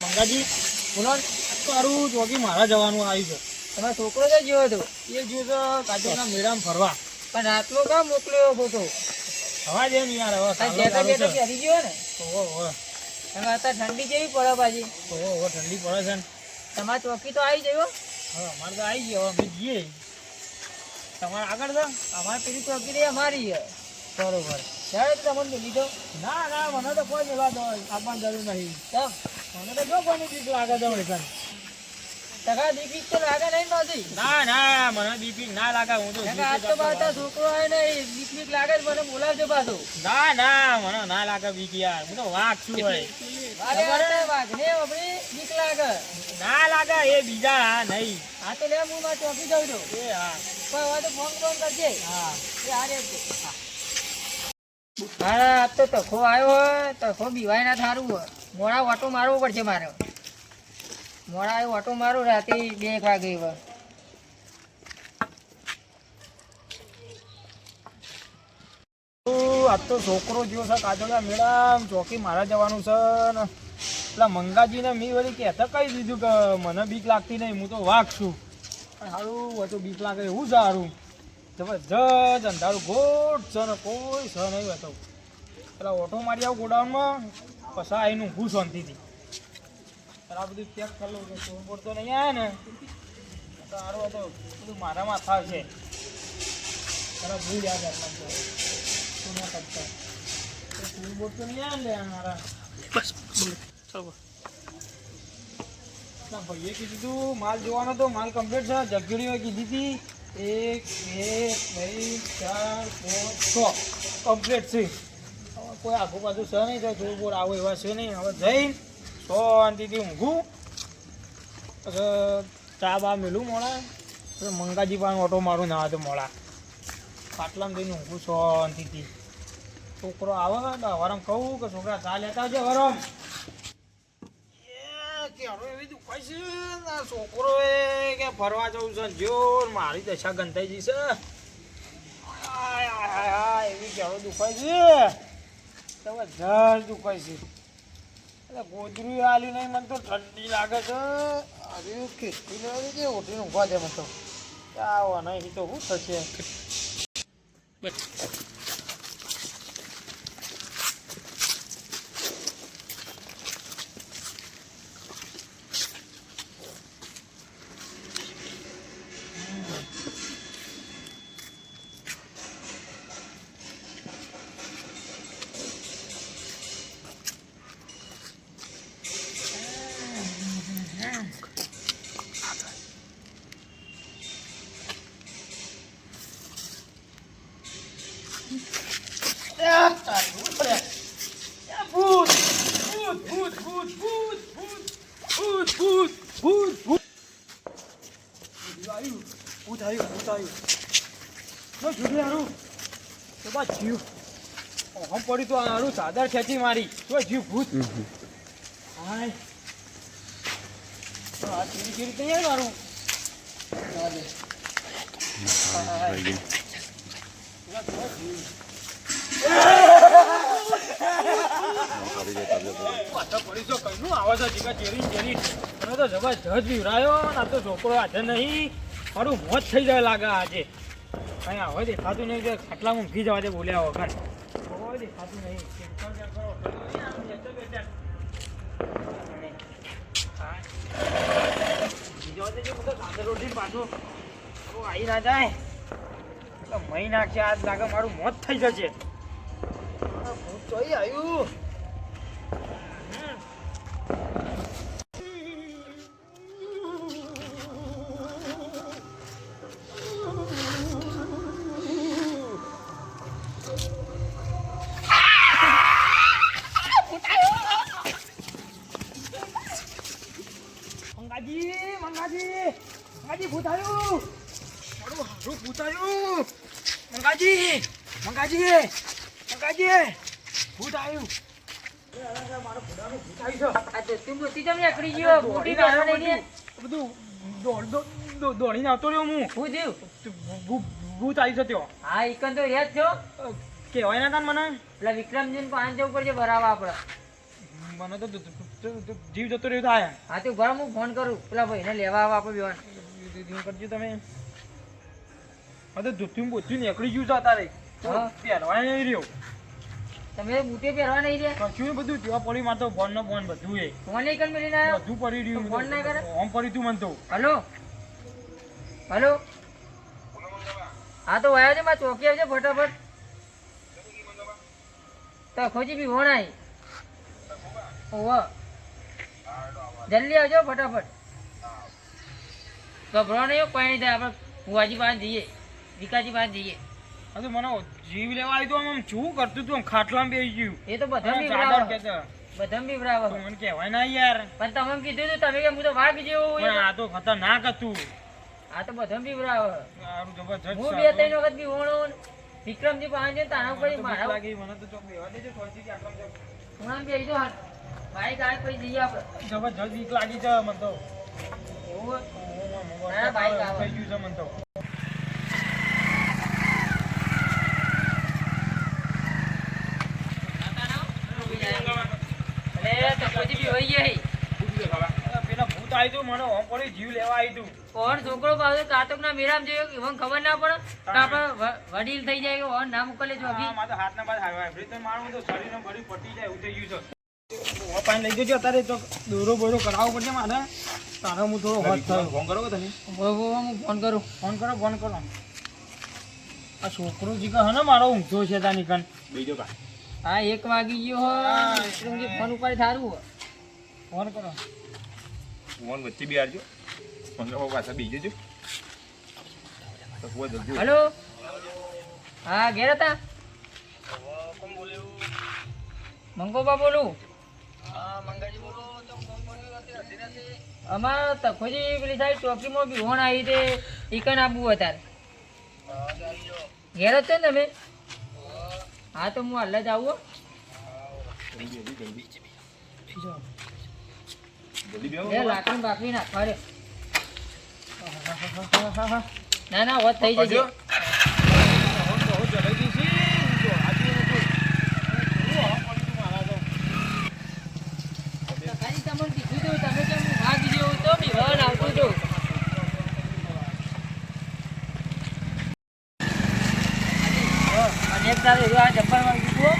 મંગાજી બોલો તારું જોગી મારા જવાનું આવ્યું છે. તમારો છોકરો તો જેવો હતો? એ જો તો કાજોના મેળામાં ફરવા. પણ આટલો કામ મોકલ્યો ફોટો હવા દે યાર હવે કાંઈ કાલો જેકેટ ચાલુ બેકેટ છે. પહેરી ગયો ને? ઓહો, અત્યારે ઠંડી જેવી પડે પાછી. ઓહો, ઠંડી પડે છે ને. તમારી ચોકી તો આવી જયો હવે અમારે તો આવી ગયો. અમે જઈએ તમારે આગળ છે અમારે પેલી ચોકી રહી અમારી છે. બરોબર. ત્યારે તો તમને લીધો ના ના મને તો કોઈ મેળવા દો આપવાની જરૂર નહીં. તો મને તો જો કોની બીક લાગે છે વળી ટકા બીપી તો લાગે નહીં નથી ના ના મને બીપી ના લાગે હું તો આજ તો પાછા છોકરો આવે ને બીક બીક લાગે જ મને બોલાવજો પાછું. ના ના મને ના લાગે બીક યાર. હું તો વાઘ છું ભાઈ. અરે વાઘને આપણી બીક લાગે. ના લાગે એ બીજા નહીં. આ તો લે હું મારી ચોકી જાઉં છું એ હા. પણ હવે તો ફોન ફોન કરજે. હા. એ હારે છે. હા તો તખો આવ્યો હોય, તખો બીવાય ના થારું હોય. મોડા ઓટો મારવો પડશે મારે. મોડા આવ્યો ઓટો મારું રાતે બે એક વાગે હોય આજ તો છોકરો જેવો છે કાજોડા મેડમ ચોકી મારા જવાનું છે ને. પેલા મંગાજીને મેં વળી કહેતા કહી દીધું કે મને બીક લાગતી નહીં, હું તો વાઘ છું. પણ સારું તો બીક લાગે એવું સારું જબરજસ્ત અંધારું ગોટ છે ને કોઈ છે નહીં હતો પેલા ઓટો મારી આવું ગોડાઉનમાં પછી આવીને ઊભું શાંતિથી પેલા બધું ચેક કરી લઉં કે ચોર બોર તો નહીં આવે ને. તો સારું હતો બધું મારા માથા છે તારા ભૂલ યાદ કરતા. તો ચોર બોર તો નહીં આવે ને મારા. બસ ચાલો ના ભાઈએ કીધું તું માલ જોવાનો તો માલ કમ્પ્લીટ છે જગડીઓ કીધી હતી એક, બે, ત્રણ, ચાર, પાંચ, છ. કમ્પ્લીટ છે. હવે કોઈ આખું બાજુ છે નહીં તો થોડું બોર આવો એવા છે નહીં. હવે જઈને શાંતિથી ઊંઘું. પછી ચા બા મેલું મોડા. પછી મંગાજી પણ ઓટો મારું ના તો મોડા. પાટલામાં જઈને ઊંઘું શાંતિથી. છોકરો આવે ને હવારમ કહું કે, છોકરા, ચા લેતા આવજો હવારમ. કેરો એવી દુખાય છે આ છોકરો એ કે ફરવા જવું છે જોર મારી દશા આય આય આય એવી કેરો દુખાય છે. જબરજસ્ત દુખાય છે. એટલે ગોદરું નહીં, મને તો ઠંડી લાગે છે. અરે ખેતી લેવાની છે ઉઠીને ઊંઘવા મને તો. આવો નહીં તો શું થશે? જીવ. હમ પડી તો આરું સાદર ખેંચી મારી. તો જીવ ભૂત. હાય. આ ચીરી ચીરી. તૈયાર મારું જબરજસ્ત વિવરાયો આ તો છોકરો આજે નહીં. મારું મોત થઈ જાય લાગે આજે. કઈ હવે દેખાતું નહીં કે ખાટલા મૂકી જવા દે બોલ્યા વગર. હવે દેખાતું નહીં. આવી ના જાય. મહી નાખશે. આજ લાગે મારું મોત થઈ જશે. ભૂત જોઈ આવ્યું. મંગાજી ભૂત આવ્યું મારો ભૂડાનું ભૂત આવ્યું છે આ ધોતી બોતી જમ નીકળી ગયો મોટી બહેનો બધું. દોડ દોડ દોડ- દોડીને આવતો રહ્યો હું. થયું ભૂ- ભૂત આવી છે ત્યાં હા ઈકન તો યાદ છો. કહેવાય ના તાન મને. પેલા વિક્રમજી ને પાંચ જવું પડશે ભરાવા આપણે મને તો જીવ જતો રહ્યો થાય. હા તો ભરા હું ફોન કરું. પેલા ભાઈને લેવા આવો આપણે બેવાને કરજો તમે. હા તો ધોતું બોતું નીકળી ગયું છે અત્યારે. તો નહીં રહ્યો. તમે બુટે પહેરવા નહીં રહ્યા? કશું બધું જોવા પડી મારે ફોન નો ફોન બધું એ. ફોન નહીં કરી મેળીને આવ્યો? બધું પડી રહ્યું ફોન ના કરે? ઓમ પડી તું મન તો. હલો? હલો? હા તો આવ્યો છે મારા ચોકી આવજો ફટાફટ. તો ખોજી બી આવી ઓહો જલ્દી આવજો ફટાફટ. ગભરો નહીં કોઈ નહીં થાય આપણે ફુવાજી પાસે જઈએ વિકાજી પાસે જઈએ. તો મને જીવ લેવા આવી તો આમ શું કરતું તું? ખાટલામાં બેસી ગયું. એ તો બધા બીવરાવે. બધા બીવરાવે મને કહેવાય ના યાર. પણ તમે કીધું તું તમે કે હું તો વાઘ જેવો પણ આ તો ખતરનાક હતું. આ તો બધા બીવરાવે સારું જબરજસ્ત હું બે ત્રણ વખત બી હોણો વિક્રમજી પાસે જઈને તાણા મને પછી તો બીક મારા લાગી. મને તો ચોક બેહવા દેજો થોડી કે આટલા ચોક. હું બેસી જો બાઈક આવે પછી જઈએ આપણે. જબરજસ્ત બીક લાગી છે મને તો. એવું બાઈક આવે. થઈ ગયું છે મને તો અરે તો પછી બી હોય ગઈ આવ્યું તું મને ઓમ પડી જીવ લેવા આવ્યું તું કોણ છોકરો પાછો કાતક ના મેરામ જોયો એવન ખબર ના પડે આપણે વડીલ થઈ જાય કે ઓન ના મોકલે જો હા, અભી? મારે બાદ હારવા તો મારું તો શરીરને ભરી પટી જાય એવું ગયું છે. પાણી લઈ જજો અત્યારે તો દોરો બોરો કરાવવો પડશે મારે. તારો હું થોડો હોત થયો. ફોન કરો તમે? હું ફોન કરું. ફોન કરો ફોન કરો. આ છોકરો જી કહે ને મારો ઊંઘો છે તાની કન બીજો કા? હા એક વાગી ગયો હા, ફોન ઉપર સારું ફોન કરો. ફોન વચ્ચે બિહારજો મંગાવો પાછા બીજે જો. તો ફોન જલ્દી હલો? હા ઘેર હતા? મંગોબા બોલું? અમારે તખોજી પેલી સાઈડ ચોકીમાં બી હોણ આવી તે ઈકન આપવું અત્યારે ઘેર છો ને તમે? હા તો હું હાલ જ આવું હો. જલ્દી બેહો. લે લાકડી બાકડી નાખવા રે. ના ના વાત થઈ જશે બહુ જલેબી છે જો આજે નથી શું આમ પડી તું મારા તો કાંઈ તમને કીધું તું, તમે કેમ ભાગી જેવું તો બી વહન આવતું હતું. અને એક દાડો એવું આ જબ્બરમાં કીધું હો.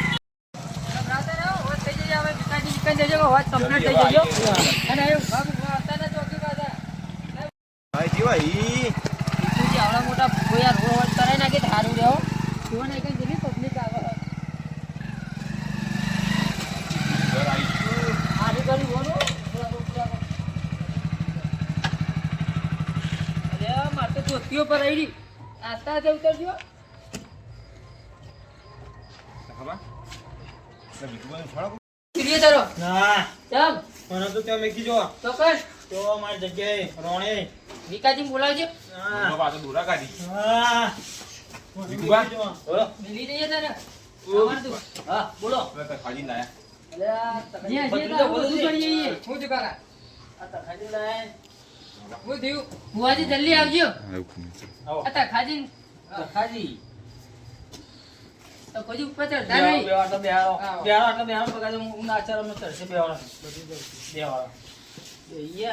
ગભરાતા રહો, હોશ થઈ જજો, હવે ભીખાજી વિકાઈ જજો, હોશ complete થઈ જજો. અને એ ઊભા ઊભા હતા ને ચોકી પાછા. હા જીવા ઈ ઈસુજી આવડા મોટા ભૂખો યાર રોડ વોડ કરાઈ નાખે તો હારું રહે હો. જુઓ ને એકઈ કેટલી public આવે. ઘર આવીશું હારું કર્યું બોલો. પૂરા રોડ પૂરા કરો. અરે મારે તો ધોતીઓ પર આવી રહી. આસ્તા આસ્તા ઉતરજો. ખબર એટલે બીજું એક થોડા પબ્લિક આવે જગ્યાએ રોણે. વિકાજી બોલાવજો. દોરા કાઢી. જલ્દી આવજો. આવો. ખાજી તો કોઈ ઉપર ચડતા નહીં. બેવાડો બેહાડો આવો. બેહાડો એટલે બેહાડો પગાર હું હું નાચારો ચડશે બેહીએ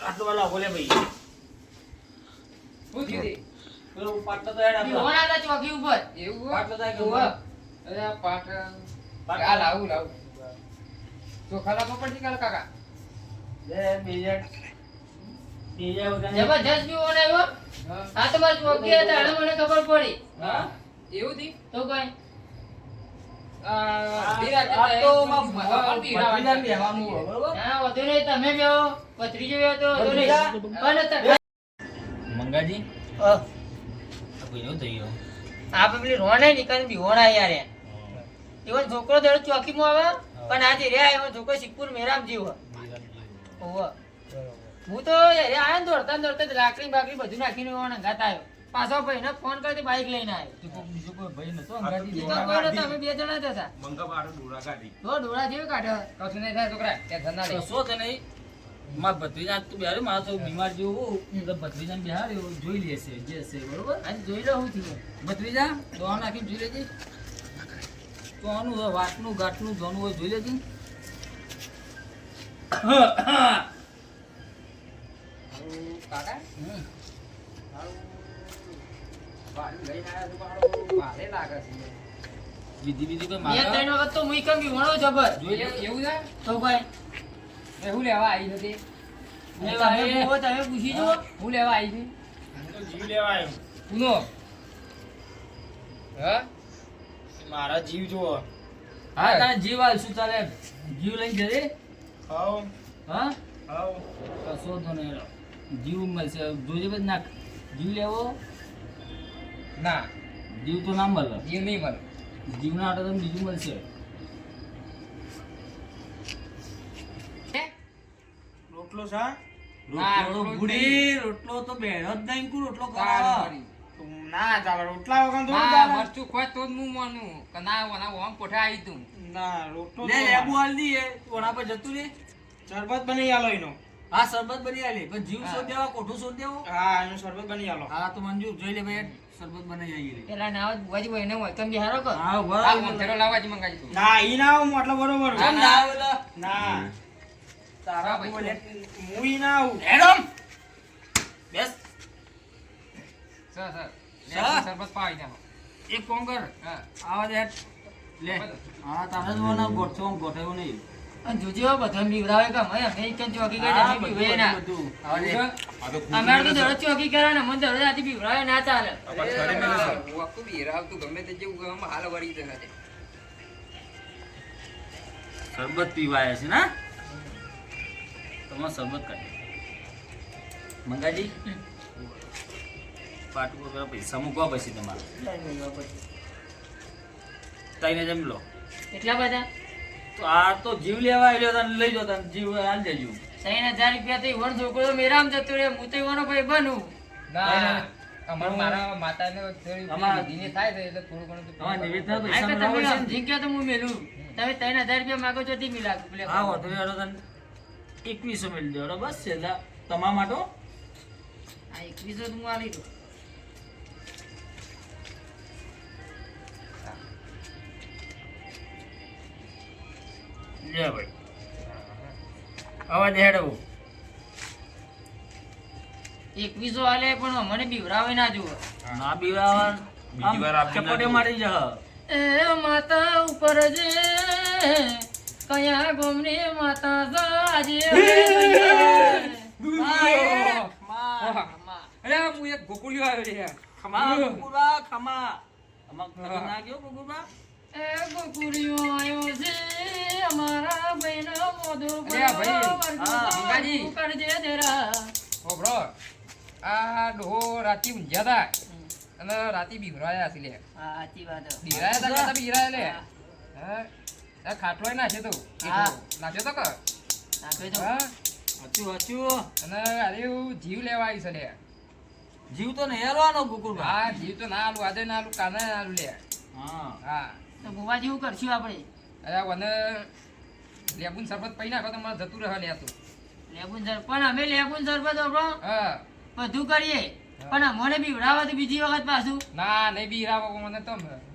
આટલો વાળો બોલે ભાઈ. હું થયું? તે? પેલો પાટલો તો હેડ આપણો. ભીહોણા હતા ચોકી ઉપર. પાટલો તો એક ઊભા. પાટલો. આ લાવું લાવું. ચોખા લાવવા પડશે કાલે કાકા લે, બીજા બીજા બધાને- જબરજસ્ત બી ઓન આવ્યો આ તમારી ચોકી હતા એને મને ખબર પડી. હા? એવું થી તો કઈ? આ તો માં ભત્રીજાને બેહવાનું હોય, બરોબર? ના વધુ નહીં તમે બેહો. પથરી જેવો તો વધુ નહીં. પણ મંગાજી? હા. થઈ ગયો. આ પેલી રોણ આઈ નીકળ બિહોણા યાર યાર એવો છોકરો દળ ચોકીમાં આવે પણ આજે રે એવો છોકરો સિક્કુર મેરામ જીવ. ઓવ હું તો યાર આયા દોડતા દોડતા લાકડી બાકડી બધું નાખીને ઓણ અંગાત આવ્યો પાછો ભાઈ ને ફોન કરતી બાઈક લઈને આવ્યો બીજો કોઈ ભાઈ નતો આ તો કોઈ નતો, અમે બે જણા હતા. મંગા પાછા દોરા કાઢી. તો ડોળા જેવી કાઢ્યો. કશું નહીં થાય છોકરા. ત્યાં ધંધા તો શું મારા ભત્રીજા તું બેહાડ્યો, મારે તો બીમાર જેવું એટલે ભત્રીજાને બેહાડ્યો, જોઈ લેશે જે હશે બરોબર? આજે જોઈ લો હું ભત્રીજા દવા નાખીને જોઈ લેજે. તો આનું હોય, વાટનું ગાંઠનું જોનું હોય જોઈ લેજે. કાકા? ભારે લાગે છે. વિધિ વિધિ કોઈ મારે ત્રણ વખત તો મુઈ કેમ ભણો જબર. જોઈ લે. એવું એવું છે? તો ભાઈ એવું લેવા આવી હતી? તમે પૂછી જો હું લેવા આવી છું જીવ લેવા આવ્યો. કુનો હા? મારા જીવ જો હા તા જીવ આલશું ચાલે? જીવ લઈને જજે. હા? હાઉ. કશો તો નહીં. જીવ મળશે. જોજે બધ નાખ. જીવ લેવો? ના. જીવ તો ના મળે. જીવ નહીં મળે. જીવના આટો તમને બીજું મળશે. રોટલો સા હા, રોટલો રોટલો રોટલો તો બેઠો જ નહીં કુ રોટલો તાર ના ચાલે રોટલા વગર તો ના મરચું ખોય તો હું માનું. કે ના ઓના ઓમ કોઠે આવી તું. ના રોટલો લે લેબુ આલ દઈએ ઓના પર જતું રે. શરબત બની આલો એનો. હા સરબત બની આલી. પણ જીવ. શોધ દેવા કોઠું દેવો હા એનો શરબત બની આલો. હા તો મંજૂર. જોઈ લે ભાઈ શરબત બનાવી આવી રે. પેલા ના આવે બુવાજી ભાઈ ને હોય કેમ બિહારો કર હા આ બરાબર લાવવા જ મંગાવી ના ઈ ના આવું બરોબર. ના. ના. તારા. બોલે ના આવું. એડમ બેસ. Sir sir. સર. સરબત પાવી દે એક કોમ કર. આવા દે. લે. હા તારે જ ગોઠવો ગોઠવ્યો નહીં. જોજો બધા બીવરાવે કે અમે અમે કેમ ચોકી કરી હા, બીવે ના. બધું, બધું. આવા દે. આ તો દરરોજ ચોકી કરે ને મને દરરોજ આથી બીવરાવે ના ચાલે. વાકુ ગમે તે જેવું ગમે હાલ વળી જશે. શરબત પીવાય છે ને? તમારે શરબત કાઢી. મંગાજી? પાટું પર પૈસા મૂકવા પછી તમારે. તઈને જમી લો. એટલા બધા? તો આ તો જીવ લેવા આવ્યો તને લઈ જાઓ તને જીવ હાલ દેજો ત્રણ હજાર રૂપિયા થી વણ છોકરો મેરામ જતો રે હું તો ઈવાનો ભાઈ બનું. ના અમાર મારા માતાને અમાર- થોડી દીને થાય છે એટલે થોડું ઘણું તો હા નિવેદના પૈસા તો તમે ગયા તો હું મેલું. તમે ત્રણ હજાર રૂપિયા માગો છો તે મિલા હા વાંધો નહીં, તને. એકવીસો મળી દેવાનો બસ છે લા, તમારા માટે આ એકવીસો હું આવી દઉં. લે ભાઈ. આવા દે એકવીસો આલે પણ મને બીવરાવે ના જુઓ. ના બીવાવા બીજી વાર આપી ચપટે મારી જા એ માતા ઉપર જે કયા ગોમની માતા સાજે અરે હું એક ગોકુળિયો આવ્યો છે ખમા કુકુરા ખમા. આમાં ના ગયો કુકુરા એ ગોકુળિયો આયો છે અમારા બહેનો મોઢું ભાઈ, કરજે દેરા ઓ આ ડોહો રાતી ઊંઝ્યા હતા. અને રાતી બીવરાયા છે લે. હા સાચી વાત છે. બીવરાયા હતા બીવરાયા લે? હા, ખાટલો નાખ્યો તો. હા. નાખ્યો તો કે નાખ્યો તો. હા? વાંચ્યું વાંચ્યું અને અરે જીવ લેવા આવી છે લે. જીવ તો નહીં હાલવાનો કુકુરા હા જીવ તો ના આલું આજે ના આલું કાલે ના આલું લે. હા. હા. તો બુવાજી શું કરશું આપણે. અરે મને લેબુન સરબત પી નાખો તો મને જતું રહે લે તું. લેબુન સર પણ અમે લેબુન સરબત આપણો હા. બધું કરીએ. પણ અમને બીવડાવે તો બીજી વખત પાછું. ના નહીં બીરાવો મને તો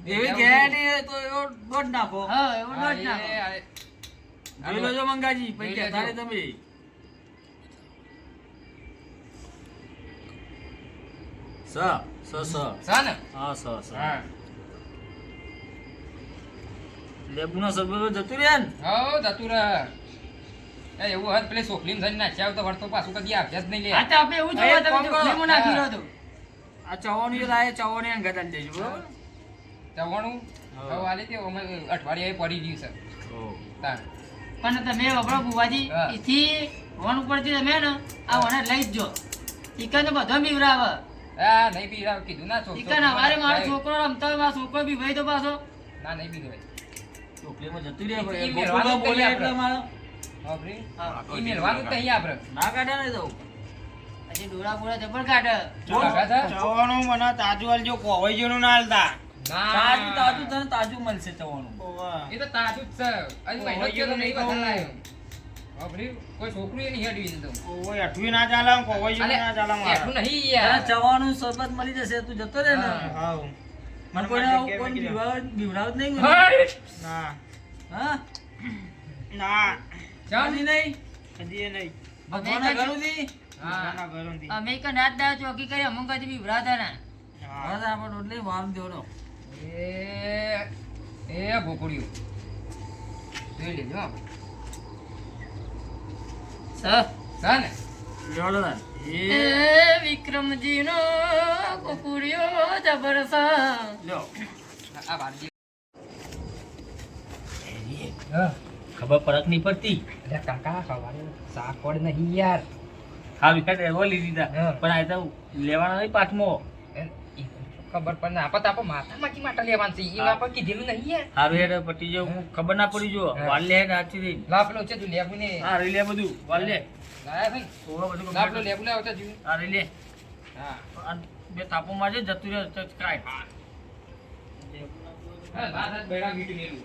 એવી ગેરંટી તો એવો દોઢ નાખો. હા એવું હા, નાખો. આ- જોઈ મંગાજી પૈસા નહીં તમે. સ સ સ. છે ને? હા સ સ. હા. લેબુના જતું રહ્યા ને? હો જતું રહે. એવું હત પેલી સોખલીમ થઈને નાખ્યા વળતો પાછું કદી અભ્યાસ નહીં લે. આ તો આપણે એવું જોવા તમે કોણ નાખી રહ્યો તો. આ ચવાની લાય ચવાની એને દેજો બરોબર? જવાનું હવે આલી તે અમે અઠવાડિયે પડી ગયું છે. તાર પણ તમે વપરો બુવાજી. એથી વન ઉપરથી તમે ને આ વને લઈ જ જો ચિકન બધો બીવરાવે. હા નહીં બીરાવ કીધું ના છોકરો ચિકન અમારે મારો છોકરો રમતો હોય મારો છોકરો બી ભાઈ તો પાછો. ના નહીં બીવે ચોકલેમાં જતું ભાઈ મેળવાનું બોલે એટલે મારો. બાપરે. ઈ મેલવાનું તો અહીં આપણે. ના કાઢે ને તો. હજી ડોળા બોળા જબર કાઢે. છે? ચવાનું મને તાજુ આલજો કોવાઈ જેનું ના આલતા તાજું ના તાજું તને તાજું મળશે ચવાનું એ તો તાજું જ છે હજી મહિનો જ તો નહીં લાવ્યો. વાપર્યું? કોઈ છોકરી નહીં હેડ્યું એને તો. ઓય અઠવી ના ચાલે કોઈ જો ના ચાલે એટલું નહીં યાર. ચવાનું સરબત મળી જશે તું જતો રહે ને હા. હાઉ. મને કોઈ કોઈ બીવડાવ જ નહીં ના હા ના ચાલ. નહીં હજી નહીં ભગવાન ઘરું હા. ના ઘરોથી. અમે કે દા ચોકી કરી અમુક કદી બીવડાતા ના હા. આપણે રોટલી વાર દેવડો એ એ ગોકળિયું. જોઈ લેજો હો. સ સા ને? એ. વિક્રમજી નો કુકુડિયો જબરસ લ્યો. આ- આ ખબર પડક નહીં પડતી. કાકા સવારે શાક વડ નહીં યાર. હા વિકાસ એવો લીધી પણ આ તો લેવાના નહીં પાઠમાં. ખબર પણ ના આપત આપો માથામાં કી માટે લેવાનું છે. ઈ પણ કીધેલું નહીં યાર હારું હેડ પટી જો ખબર ના પડી જો. વાલ લે હેડ આથી રહી લા પેલો છે તું લેબુ ને હા રહી લે બધું. વાલ લે. લાયા ભાઈ. ઓવા બધું લા પેલો complete. લેબુ લાવતા જોયું હા રહી લે. હા. બે તાપો મારજે જતું રહે તો હા. હા હાથ બેડા મીઠું મેલું.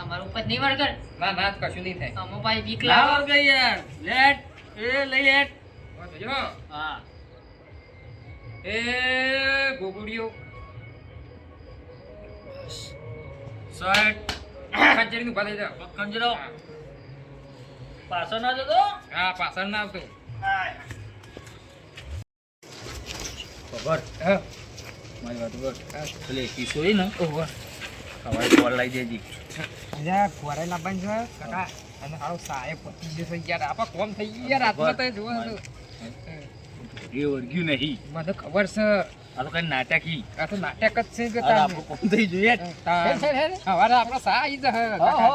અમારું ઉપર નહીં વળગર ના ના કશું નહીં થાય. અમો ભાઈ બીક લાવ લાવો ગઈ યાર. લેટ. એ લઈ લેટ વાત જોજો હા એ શર્ટ ઊભા થઈ જાઓ. કંજરો પાછો ના જતો? હા પાછળ ના આવતો. ખબર? હા. મારી વાત ખબર પેલે કિશો હોય ને. ઓહો સવારે કોલ લઈ દેજી. અલ્યા ખોરાય લાવવાનું છે કાકા અને સાહેબ પચીસ જશે યાર આપા કોમ થઈ ગયા. યાર રાતમાં તો જોવો એ વર્ગ્યું નહીં. મને ખબર છે. આ તો કઈ ઈ આ તો નાટક જ છે કે અરે આપણું કોમ થઈ જોઈએ? સવારે આપણો સા આવી જશે. કાકા.